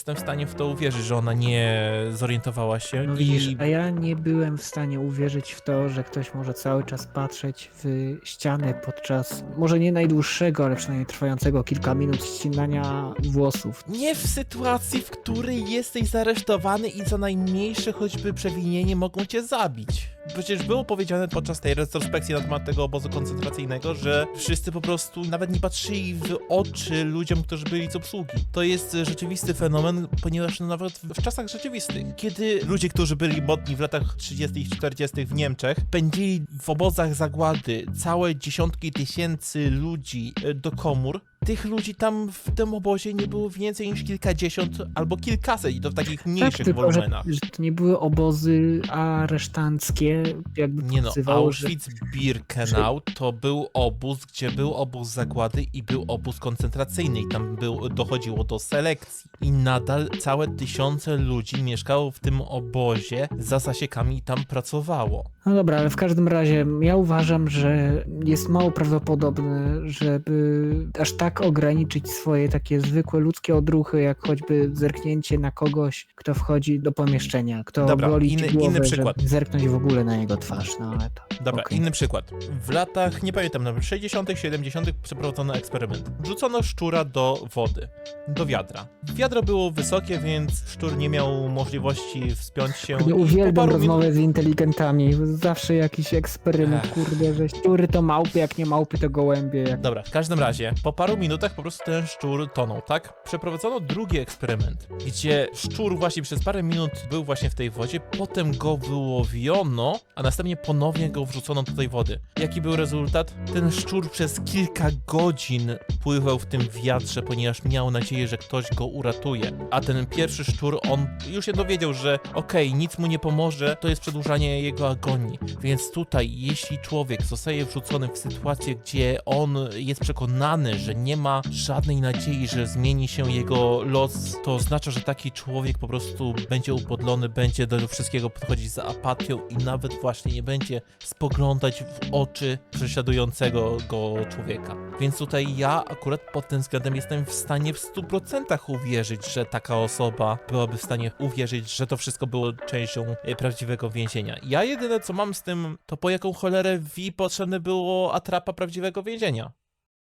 jestem w stanie w to uwierzyć, że ona nie zorientowała się No widzisz, i a ja nie byłem w stanie uwierzyć w to, że ktoś może cały czas patrzeć w ścianę podczas, może nie najdłuższego, ale przynajmniej trwającego kilka minut ścinania włosów. nie w sytuacji, w której jesteś zaresztowany i za najmniejsze choćby przewinienie mogą cię zabić. Przecież było powiedziane podczas tej retrospekcji na temat tego obozu koncentracyjnego, że wszyscy po prostu nawet nie patrzyli w oczy ludziom, którzy byli z obsługi. To jest rzeczywisty fenomen, ponieważ nawet w czasach rzeczywistych, kiedy ludzie, którzy byli modni w latach 30. i 40. w Niemczech, pędzili w obozach zagłady całe dziesiątki tysięcy ludzi e, do komór, tych ludzi tam w tym obozie nie było więcej niż kilkadziesiąt albo kilkaset i to w takich mniejszych tak, tylko że, wolumenach. że to nie były obozy aresztanckie, jakby Nie no, pokazywało, że Auschwitz-Birkenau to był obóz, gdzie był obóz zagłady i był obóz koncentracyjny i tam był, dochodziło do selekcji. I nadal całe tysiące ludzi mieszkało w tym obozie za zasiekami i tam pracowało. No dobra, ale w każdym razie ja uważam, że jest mało prawdopodobne, żeby aż tak ograniczyć swoje takie zwykłe ludzkie odruchy, jak choćby zerknięcie na kogoś, kto wchodzi do pomieszczenia, kto Dobra, goli inny- głowę, inny przykład. zerknąć w ogóle na jego twarz, no ale to... Dobra, okej. inny przykład. W latach, nie pamiętam, nawet 60., 70. przeprowadzono eksperyment. Wrzucono szczura do wody, do wiadra. Wiadro było wysokie, więc szczur nie miał możliwości wspiąć się. Po uwielbiam rozmowę z inteligentami, zawsze jakiś eksperyment, Ech. kurde, że szczury to małpy, jak nie małpy to gołębie, jak... Dobra, w każdym razie, po paru minutach po prostu ten szczur tonął, tak? Przeprowadzono drugi eksperyment, gdzie szczur właśnie przez parę minut był właśnie w tej wodzie, potem go wyłowiono, a następnie ponownie go wrzucono do tej wody. Jaki był rezultat? Ten szczur przez kilka godzin pływał w tym wiatrze, ponieważ miał nadzieję, że ktoś go uratuje. A ten pierwszy szczur, on już się dowiedział, że okej, nic mu nie pomoże, to jest przedłużanie jego agonii. Więc tutaj, jeśli człowiek zostaje wrzucony w sytuację, gdzie on jest przekonany, że nie ma żadnej nadziei, że zmieni się jego los, to oznacza, że taki człowiek po prostu będzie upodlony, będzie do wszystkiego podchodzić z apatią i nawet właśnie nie będzie spoglądać w oczy prześladującego go człowieka. Więc tutaj ja akurat pod tym względem jestem w stanie w 100% uwierzyć, że taka osoba byłaby w stanie uwierzyć, że to wszystko było częścią e, prawdziwego więzienia. Ja jedyne co mam z tym, to po jaką cholerę V potrzebne było atrapa prawdziwego więzienia.